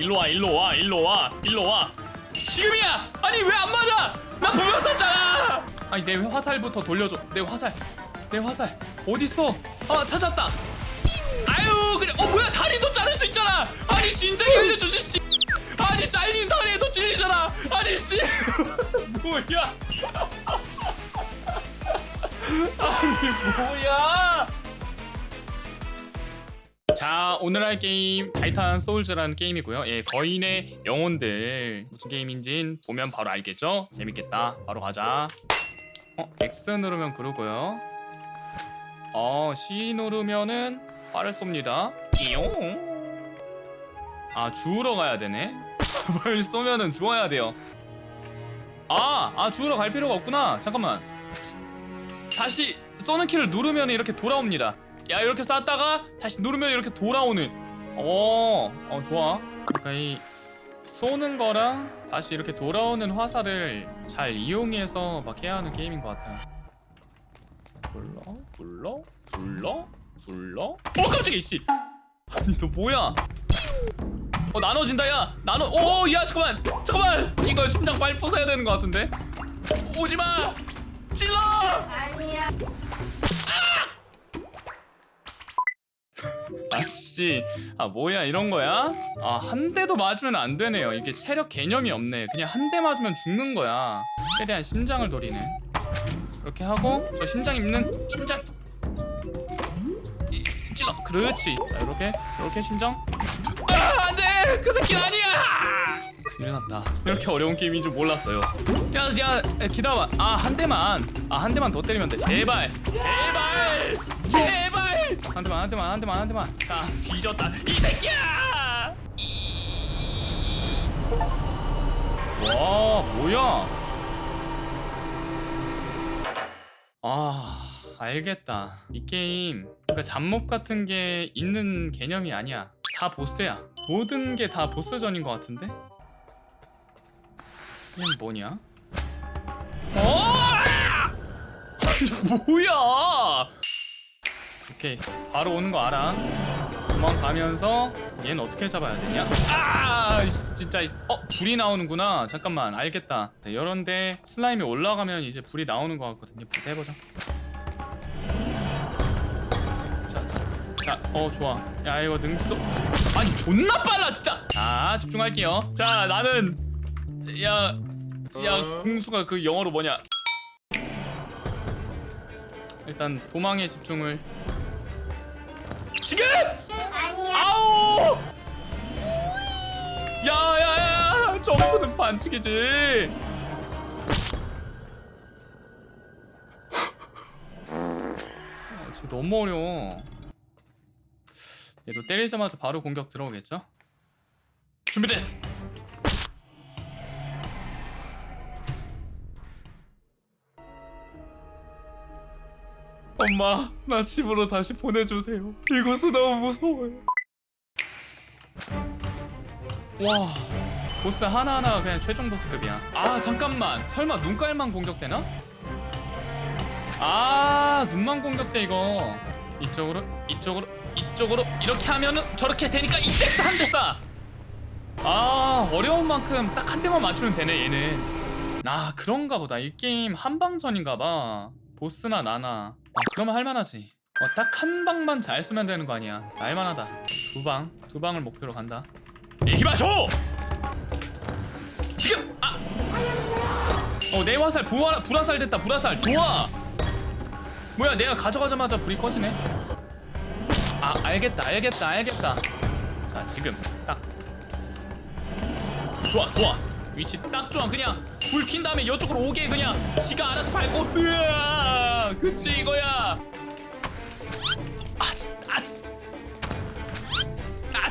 일로 와 일로 와 일로 와 일로 와. 지금이야! 아니 왜 안 맞아? 나 분명 썼잖아! 아니 내 화살부터 돌려줘. 내 화살 내 화살. 어딨어? 아 찾았다. 아유 그래. 어 뭐야? 다리도 자를 수 있잖아. 아니 진작에 알려주지 씨 아니 잘린 다리에도 찔리잖아. 아니 씨. 뭐야? 아니 뭐야 자 오늘 할 게임 타이탄 소울즈라는 게임이고요. 예 거인의 영혼들. 무슨 게임인진 보면 바로 알겠죠? 재밌겠다. 바로 가자. 어 X 누르면 그러고요. 어 C 누르면은 활을 쏩니다. 띠용. 아 주우러 가야 되네. 활 쏘면은 주워야 돼요. 아, 아 주우러 갈 필요가 없구나. 잠깐만. 다시 쏘는 키를 누르면 이렇게 돌아옵니다 야 이렇게 쐈다가 다시 누르면 이렇게 돌아오는. 어, 어 좋아. 그러니까 이 쏘는 거랑 다시 이렇게 돌아오는 화살을 잘 이용해서 막 해야 하는 게임인 것 같아요. 불러 불러 불러 불러. 어 깜짝이야 이씨. 아니 너 뭐야? 어 나눠진다 야. 나눠 오야 잠깐만 잠깐만. 이거 심장 빨리 부숴야 되는 것 같은데. 오지마. 찔러! 아니야. 아씨 아 뭐야 이런 거야? 아 한 대도 맞으면 안 되네요. 이게 체력 개념이 없네. 그냥 한 대 맞으면 죽는 거야. 최대한 심장을 노리는 이렇게 하고 저 심장 있는 심장. 이, 찔러. 그렇지. 자 이렇게 이렇게 심장. 아 안돼! 그 새끼는 아니야! 큰일 났다. 이렇게 어려운 게임인 줄 몰랐어요. 야야 기다려봐. 아 한 대만. 아 한 대만 더 때리면 돼. 제발! 제발! 제발 한 대만 한 대만 한 대만 한 대만. 자 뒤졌다. 이 새끼야! 와 뭐야? 아 알겠다. 이 게임 그러니까 잡몹 같은 게 있는 개념이 아니야. 다 보스야. 모든 게 다 보스전인 것 같은데? 그냥 뭐냐? 어! 뭐야 오케이. 바로 오는 거 알아. 도망가면서 얘는 어떻게 잡아야 되냐? 아 씨, 진짜 어 불이 나오는구나. 잠깐만 알겠다. 자, 이런데 슬라임이 올라가면 이제 불이 나오는 것 같거든요. 부터 해보자. 자자자어 좋아. 야 이거 능지도 아니 존나 빨라 진짜. 자 집중할게요. 자 나는 야야 궁수가 그 영어로 뭐냐? 일단 도망에 집중을 지금! 아니야. 아우 야야야 점프는 반칙이지. 아, 쟤 너무 어려워. 얘도 때리자마자 바로 공격 들어오겠죠? 준비됐어 엄마 나 집으로 다시 보내주세요. 이곳은 너무 무서워요. 와 보스 하나하나가 그냥 최종 보스급이야. 아 잠깐만. 설마 눈깔만 공격되나? 아 눈만 공격돼 이거. 이쪽으로 이쪽으로 이쪽으로 이렇게 하면은 저렇게 되니까 이택스 한대 쏴! 아 어려운 만큼 딱 한 대만 맞추면 되네 얘는. 아 그런가 보다. 이 게임 한방전인가 봐 보스나 나나. 아 그러면 할만하지. 어, 딱한 방만 잘 쓰면 되는 거 아니야. 알만하다. 두방두 방을 목표로 간다. 이기마쇼! 지금! 아! 어 내 화살 부화, 불화살 됐다 불화살. 좋아! 뭐야 내가 가져가자마자 불이 꺼지네? 아 알겠다 알겠다 알겠다. 자 지금 딱. 좋아 좋아 위치 딱 좋아. 그냥 불 킨 다음에 이쪽으로 오게 그냥 지가 알아서 밟고 으아! 그치 이거야. 아스 아스 아.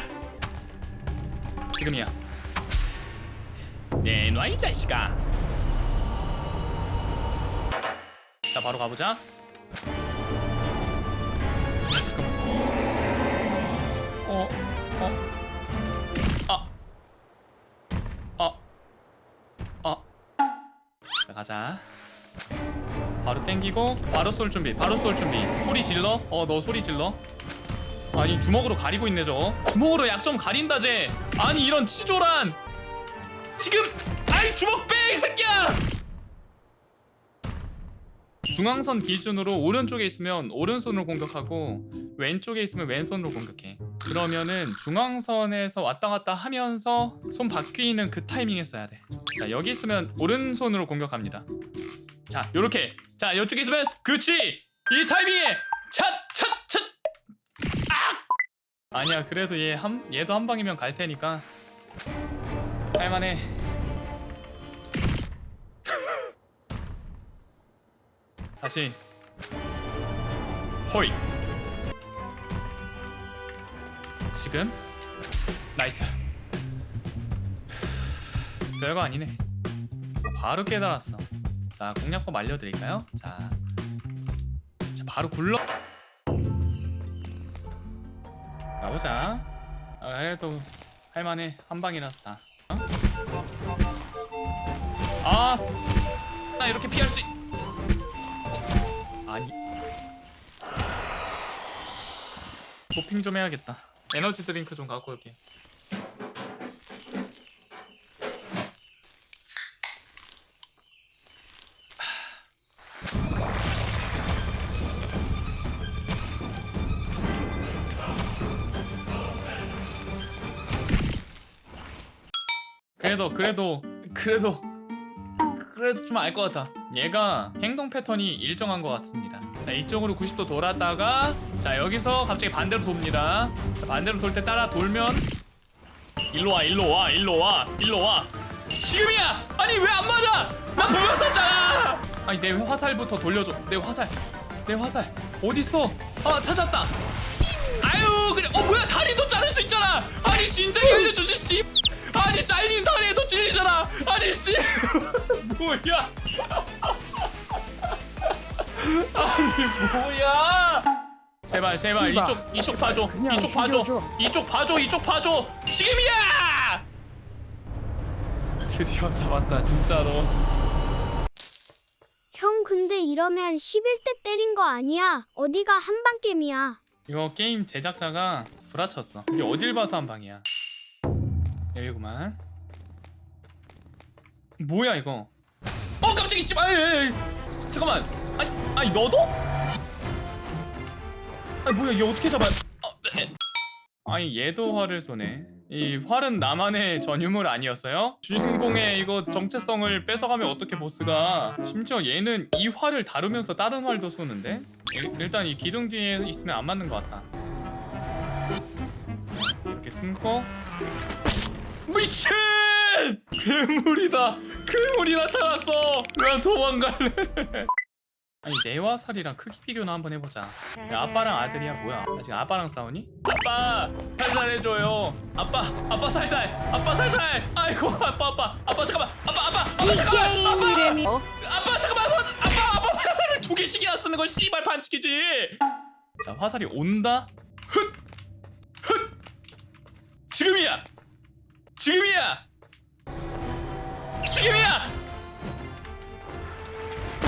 지금이야. 내놔 이 자식아. 자 바로 가보자. 아 잠깐만. 어 어? 가자. 바로 땡기고 바로 쏠 준비. 바로 쏠 준비. 소리 질러. 어, 너 소리 질러. 어, 아니 주먹으로 가리고 있네 저거 주먹으로 약점 가린다 쟤 아니 이런 치졸한 지금 아이 주먹 빼 이 새끼야 중앙선 기준으로 오른쪽에 있으면 오른손으로 공격하고 왼쪽에 있으면 왼손으로 공격해 그러면은 중앙선에서 왔다 갔다 하면서 손 바뀌는 그 타이밍에 써야 돼 자 여기 있으면 오른손으로 공격합니다. 자 요렇게. 자 이쪽에 있으면 그치 이 타이밍에 찻 찻 찻 아! 아니야 그래도 얘 한 얘도 한 방이면 갈 테니까. 할만해. 다시. 호이 지금? 나이스. 별거 아니네. 바로 깨달았어. 자 공략법 알려드릴까요? 자, 자 바로 굴러. 가보자. 아, 그래도 할만해. 한 방이라서 다. 어? 아, 나 이렇게 피할 수 있... 아니. 도핑 좀 해야겠다 에너지 드링크 좀 갖고 올게 그래도 그래도 그래도 그래도 좀 알 것 같아. 얘가 행동 패턴이 일정한 것 같습니다. 자 이쪽으로 90도 돌았다가 자 여기서 갑자기 반대로 돕니다. 자, 반대로 돌 때 따라 돌면 일로 와 일로 와 일로 와 일로 와 지금이야! 아니 왜 안 맞아? 나 썼잖아! 아니 내 화살부터 돌려줘. 내 화살 내 화살 어디 있어? 아 찾았다. 아유 그래 어 뭐야 다리도 자를 수 있잖아. 아니 진짜 알려주지 씨. 아니 잘린 다리에도 찔리잖아. 아니 씨 뭐야? 아니 뭐야? 제발 제발 이봐, 이쪽 이쪽 봐줘 그냥 이쪽 봐줘 죽여줘. 이쪽 봐줘 이쪽 봐줘 지금이야! 드디어 잡았다 진짜로. 형 근데 이러면 11대 때린 거 아니야? 어디가 한방 게임이야? 이거 게임 제작자가 불화쳤어. 이게 어딜 봐서 한 방이야. 여기구만. 뭐야 이거? 어 깜짝이 있지 마. 에이, 에이. 잠깐만. 아니 아니 너도? 아니 뭐야 얘 어떻게 잡아? 어, 에. 아니 얘도 활을 쏘네. 이 활은 나만의 전유물 아니었어요? 주인공의 이거 정체성을 뺏어가면 어떻게 보스가 심지어 얘는 이 활을 다루면서 다른 활도 쏘는데 일, 일단 이 기둥 뒤에 있으면 안 맞는 것 같다 이렇게 숨고 미친! 괴물이다 괴물이 나타났어 난 도망갈래 아니 내 화살이랑 크기 비교나 한번 해보자. 야, 아빠랑 아들이야? 뭐야? 나 지금 아빠랑 싸우니? 아빠! 살살 해줘요. 아빠 아빠 살살! 아빠 살살! 아이고 아빠 아빠. 아빠 잠깐만. 아빠 아빠 아빠 잠깐만. 아빠! 이름이 어? 아빠 잠깐만. 화, 아빠 아빠 화살을 두 개씩이나 쓰는 건 씨발 반칙이지. 자 화살이 온다? 훗훗 지금이야! 지금이야! 지금이야!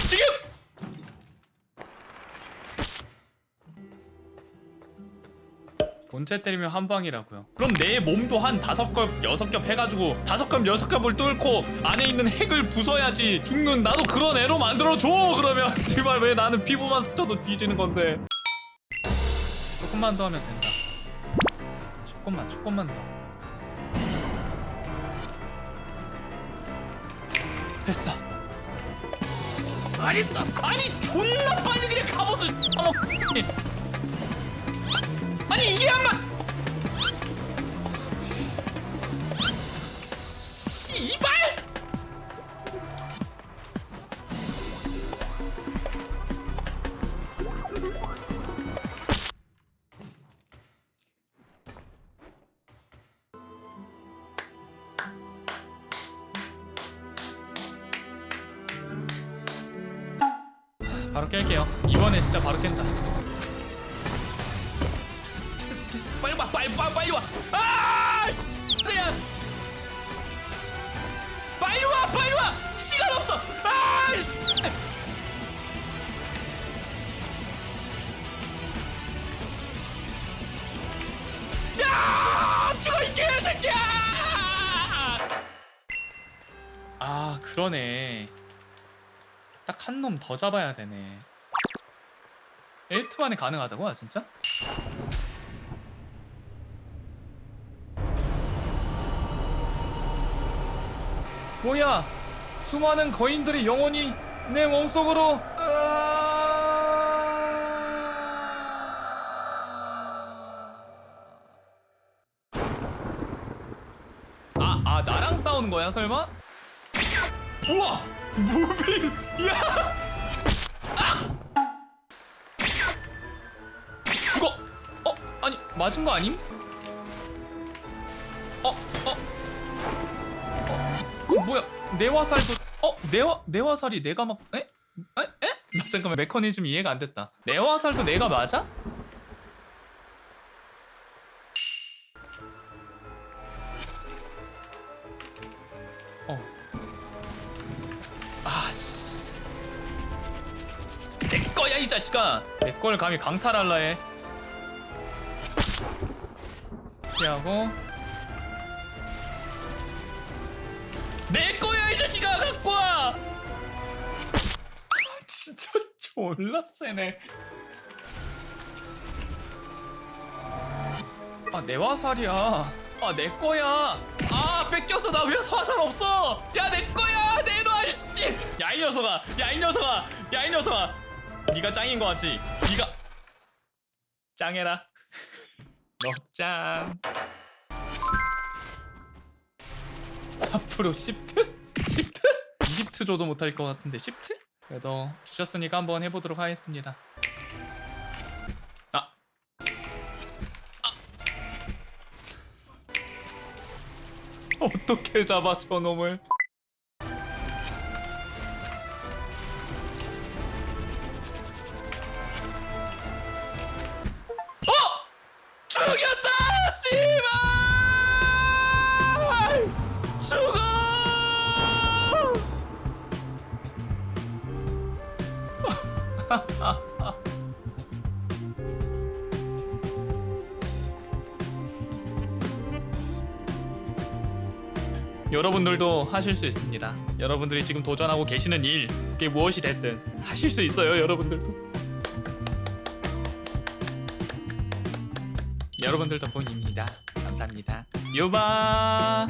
지금 본체 때리면 한 방이라고요. 그럼 내 몸도 한 다섯 겹, 여섯 겹 해가지고 다섯 겹, 여섯 겹을 뚫고 안에 있는 핵을 부숴야지 죽는 나도 그런 애로 만들어줘 그러면 제발 왜 나는 피부만 스쳐도 뒤지는 건데 조금만 더 하면 된다. 조금만, 조금만 더. 됐어. 아니, 아니 존나 빨리 그냥 갑옷을 어머. 아니 이게 안 맞. 이발! 바로 깰게요. 이번에 진짜 바로 깬다. 빨리 빨리 빨리 와. 아! 그냥 빨리 와 빨리 와 시간 없어. 아! 야! 죽어 이게 새끼야. 아 그러네. 딱 한 놈 더 잡아야 되네. 엘트만에 가능하다고 아, 진짜? 뭐야? 수많은 거인들의 영혼이 내 몸속으로 아, 아 나랑 싸우는 거야 설마? 우와! 무빙! 야! 아! 죽어! 어? 아니 맞은 거 아님? 내 화살도 어? 내, 화, 내 화살이 내가 막 에? 에? 에? 나 잠깐만 메커니즘 이해가 안 됐다 내 화살도 내가 맞아? 어 아씨 내 거야 이 자식아 내 걸 감히 강탈할라 해 피하고 내 거야 이 자식아 갖고 와. 진짜 졸라 세네. 아 내 화살이야. 아 내 거야. 아 뺏겼어 나 왜 화살 없어. 야 내 거야. 내놔 씨. 야이 녀석아. 야이 녀석아. 야이 녀석아. 네가 짱인 거 같지? 네가 짱해라. 너짱. 앞으로 시프트? 시프트? 20트 줘도 못할 것 같은데 시프트? 그래도 주셨으니까 한번 해보도록 하겠습니다 아. 아. 어떻게 잡아 저놈을 여러분들도 하실 수 있습니다. 여러분들이 지금 도전하고 계시는 일, 그게 무엇이 됐든 하실 수 있어요, 여러분들도. 여러분들 덕분입니다. 감사합니다. 유바.